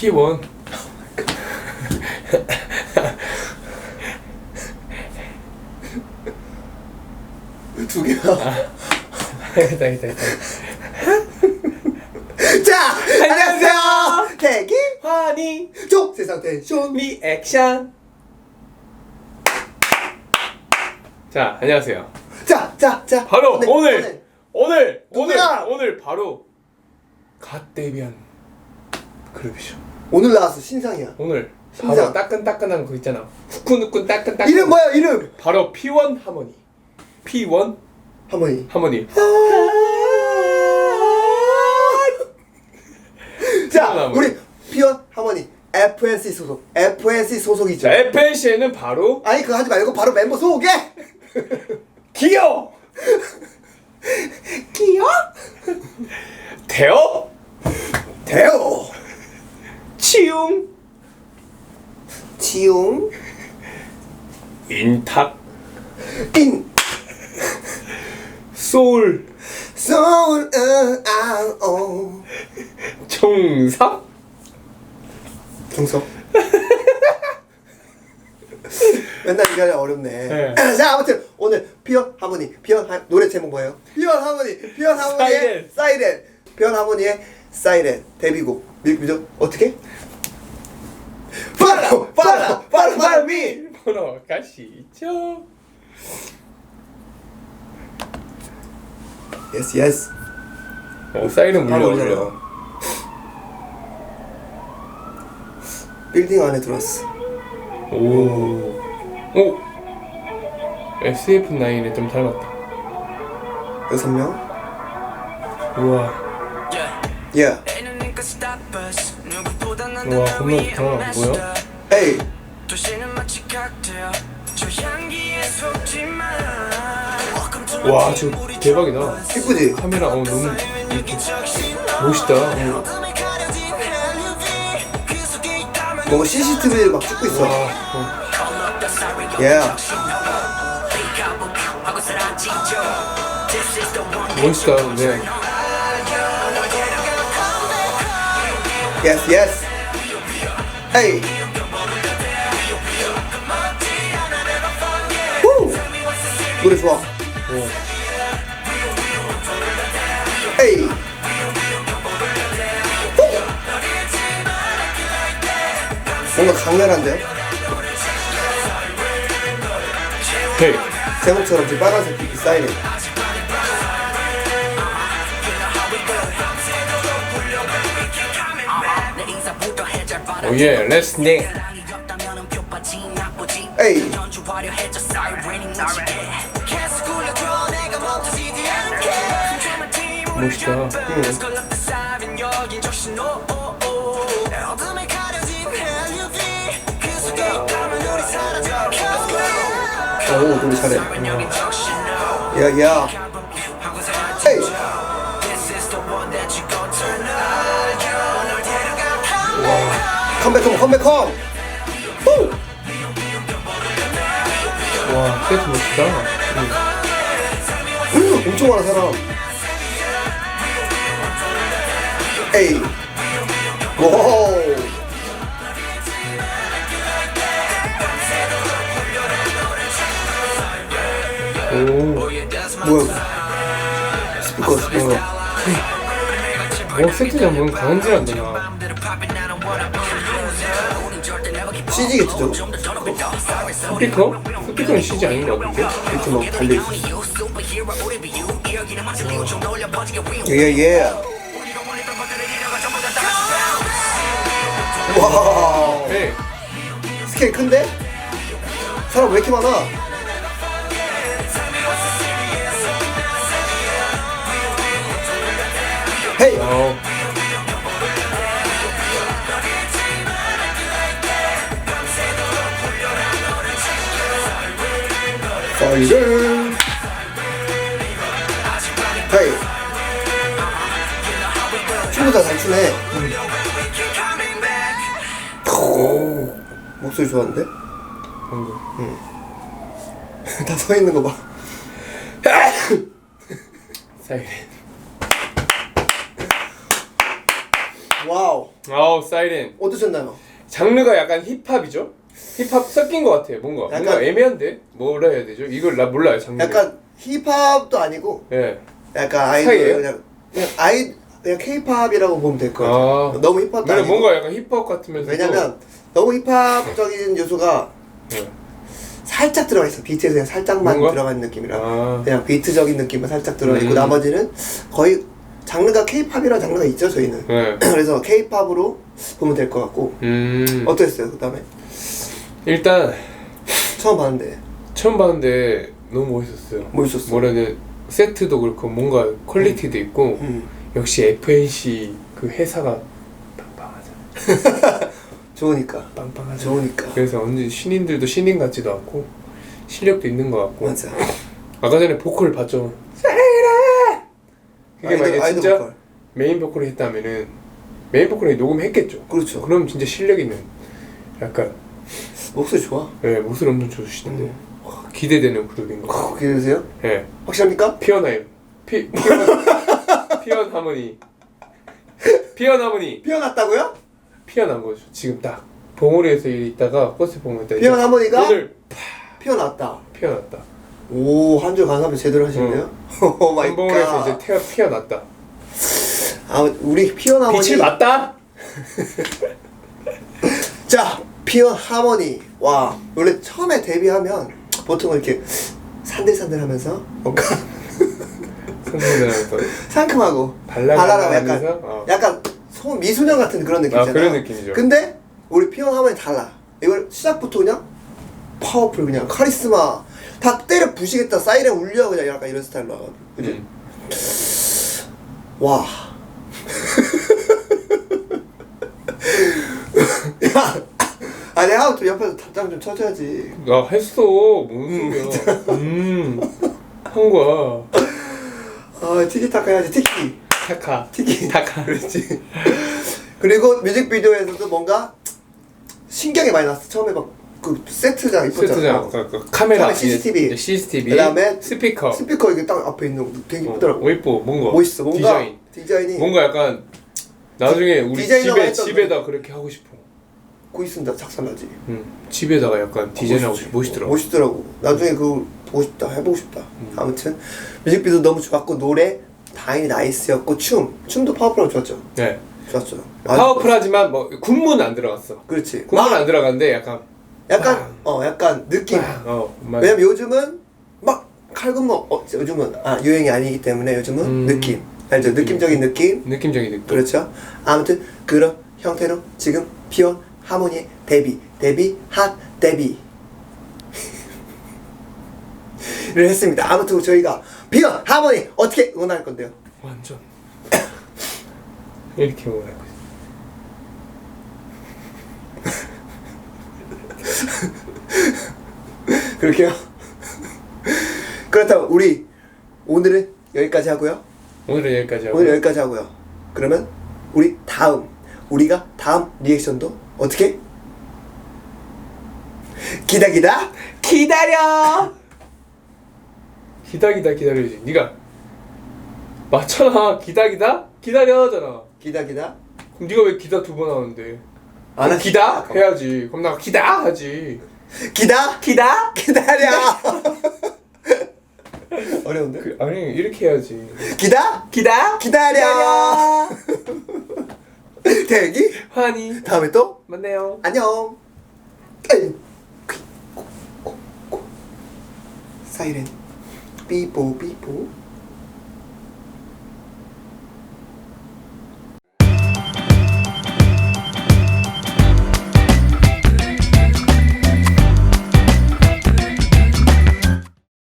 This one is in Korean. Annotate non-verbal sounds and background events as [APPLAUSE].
P1 두 개야. 알겠다 알겠다 알겠다 자, 안녕하세요. 대기 환희 쪽 세상 텐션. 리액션 자 안녕하세요 자, 자, 자. 바로 오늘, 오늘 오늘. 오늘 오늘 누구야? 오늘 바로 갓 데뷔한 그룹이죠 오늘 나왔어 신상이야. 오늘 신상. 바로 따끈따끈한 거 있잖아 후끈후끈 따끈따끈 이름 뭐야 이름? 바로 P1 하모니 P1 하모니. 하모니 자, 하모니. 우리 피원 하모니 FNC 소속. FNC 소속이죠. 자 FNC에는 바로 아니 그거 하지 말고 바로 멤버 소개. [LAUGHS] 기어 기어? 대어 대호. 치웅 지용. 인탁 인. 소울 소울 아오. 총삽 중석. 맨날 이거 어렵네. 네. [LAUGHS] 자 아무튼 오늘 피어 하모니 피어 하, 노래 제목 뭐예요? 피어 하모니 피어 하모니의 사이렌. 사이렌 피어 하모니의 사이렌 데뷔곡 뮤직비디오 어떻게? 팔로 팔로 팔로 팔로 미 보러 가시죠 예스 예스 어 사이렌 바로 울려 올려요. 빌딩 안에 들어왔어 오. 오. SF9에 좀 닮았다. 여섯 명 우와. 예. 우와, 겁나 좋다. 뭐야? 에이 와, 지금 대박이다. 이쁘지? 카메라 어 너무 이렇게 멋있다. 어. 뭔가 CCTV를 막 찍고 있어 와. 어. 예 멋있다. 네. 예스 예스 노래 좋아 오. 에이 후! 뭔가 강렬한데요? 헤이. 제목처럼 지금 빨간색 빛이 쌓이네 오예. 렛츠 닝. 에이 멋있다. 오 노래 잘해 야야 에이 컴백홈 컴백홈 후! 와, 세트 멋있다. 응. 음, 엄청 많아 사람 에이 오 오. 뭐야 스피커 스피커 어, 세트 장면 강은지란다 나. CG겠지 저거 스피커? 스피커는 CG 아닌 것 같은데? 이렇게 막 달려있어 예예 와 헤이. 스케일 큰데? 사람 왜 이렇게 많아? 헤이 어. 파이टर 헤이 춤도 다잘 추네 목소리 좋았는데? 방금. [LAUGHS] 다서 있는 거 봐. [LAUGHS] 사이렌. 와우. 아우 사이렌 어떠셨나요? 장르가 약간 힙합이죠? 힙합 섞인 것 같아요 뭔가 약간- 뭔가 애매한데? 뭐라 해야 되죠? 이걸 나 몰라요 장르 약간 힙합도 아니고 예. 약간 아이돌 사이예요? 그냥 그냥 아이 그냥 케이팝이라고 보면 될 것 같아요. 아. 너무 힙합도 근데 아니고. 뭔가 약간 힙합 같으면서 왜냐면 너무 힙합적인 요소가 예. 살짝 들어가 있어. 비트에 그냥 살짝만 뭔가? 들어간 느낌이라. 아 그냥 비트적인 느낌만 살짝 들어가 있고 음. 나머지는 거의 장르가 케이팝이라는 장르가 있죠 저희는. 예. [CLEARS THROAT] 그래서 케이팝으로 보면 될 것 같고 음 어땠어요 그다음에 일단 처음 봤는데 처음 봤는데 너무 멋있었어요 멋있었어. 뭐라 해야 돼 세트도 그렇고 뭔가 퀄리티도 있고 음. 역시 FNC 그 회사가 빵빵하잖아 [LAUGHS] 좋으니까 빵빵하잖아 좋으니까 그래서 언제 신인들도 신인 같지도 않고 실력도 있는 것 같고 맞아. 아까 전에 보컬 봤죠 그게 아이돌- 만약에 아이돌 진짜 보컬. 메인 보컬을 했다면은 메인 보컬이 녹음했겠죠 그렇죠. 그럼 진짜 실력 있는 약간 목소리 좋아. 예, 목소리 엄청 좋으시던데 음. 와, 기대되는 그룹인 것 같아요 어, 기대되세요? 예. 확실합니까? 피어나임 피, 피어, [LAUGHS] 피어 하모니 피어 하모니 피어났다고요? 피어난 거죠 지금 딱 봉우리에서 있다가 버스 봉우리 있다 피어난 하모니가 오늘 피어났다. 피어났다 오, 한줄 감사합니다. 제대로 하시네요. 오 마이 한봉우리에서 갓. 이제 태어 피어났다 아, 우리 피어 하모니. 빛을 맞다 [LAUGHS] 자, 피어 하모니. 와, 원래 처음에 데뷔하면 보통 이렇게 산들산들 하면서 뭔가 [LAUGHS] 선생님들하면서 상큼하고 발랄하고 발랄하고 약간 하면서, 어. 약간 소 미소년 같은 그런 아 느낌이잖아. 그런 느낌이죠 근데 우리 피어 하모니 달라. 이걸 시작부터 그냥 파워풀 그냥 카리스마 다 때려 부시겠다 사이렌 울려 그냥 약간 이런 스타일로 와가지고 그지? 음. 와. [LAUGHS] 야, 아 내가 또 옆에서 답장 좀 쳐줘야지. 나 했어 뭔 소리야 음 한 거야 아 티키타카 해야지 티키. 타카 티키. 타카 [LAUGHS] 그렇지. 그리고 뮤직비디오에서도 뭔가 신경이 많이 났어. 처음에 막그 세트장 어. 그, 그 카메라 처음에 CCTV. CCTV 그다음에 스피커 스피커 이게 딱 앞에 있는 거 되게 이쁘더라고. 어, 이뻐 뭔가 멋있어. 뭔가 디자인 디자인이 뭔가 약간 나중에 우리 집에 집에다 그렇게 하고 싶어. 고 있습니다. 작살나지. 응. 집에다가 약간 디자인하고 싶어. 멋있더라고. 멋있더라고. 나중에 그거 보고 싶다. 해보고 싶다. 음. 아무튼 뮤직비디오 너무 좋았고 노래 다행히 나이스였고 춤 춤도 파워풀하고 좋았죠. 네. 좋았죠. 파워풀하지만 뭐 군무는 안 들어갔어. 그렇지. 군무는 막안 들어갔는데 약간 약간 빵. 어 약간 느낌. 어 맞아. 왜냐면 요즘은 막 칼군무 어, 요즘은 아 유행이 아니기 때문에 요즘은 음. 느낌 알죠? 느낌적인 느낌. 느낌적인 느낌. 그렇죠. 아무튼 그런 형태로 지금 피어 하모니의 데뷔 데뷔 핫 데뷔 [LAUGHS] 를 했습니다. 아무튼 저희가 피어 하모니 어떻게 응원할 건데요? 완전 [COUGHS] 이렇게 뭐랄 거지. 그렇게요? 그렇다면 우리 오늘은 여기까지 하고요. 오늘은 여기까지 하고. 오늘 여기까지 하고요. 그러면 우리 다음 우리가 다음 리액션도 어떻게 기다 기다 기다려. 기다 기다 기다려야지. 네가 맞잖아. 기다 기다 기다려잖아. 기다 기다 그럼 네가 왜 기다 두 번 하는데? 안 기다 잠깐만. 해야지. 그럼 나 기다 하지. 기다 기다? 기다려 [LAUGHS] 어려운데 그, 아니 이렇게 해야지. 기다 기다? 기다려 [LAUGHS] 대기 환희 다음에 또 만나요. 안녕 에이. 사이렌 比补比补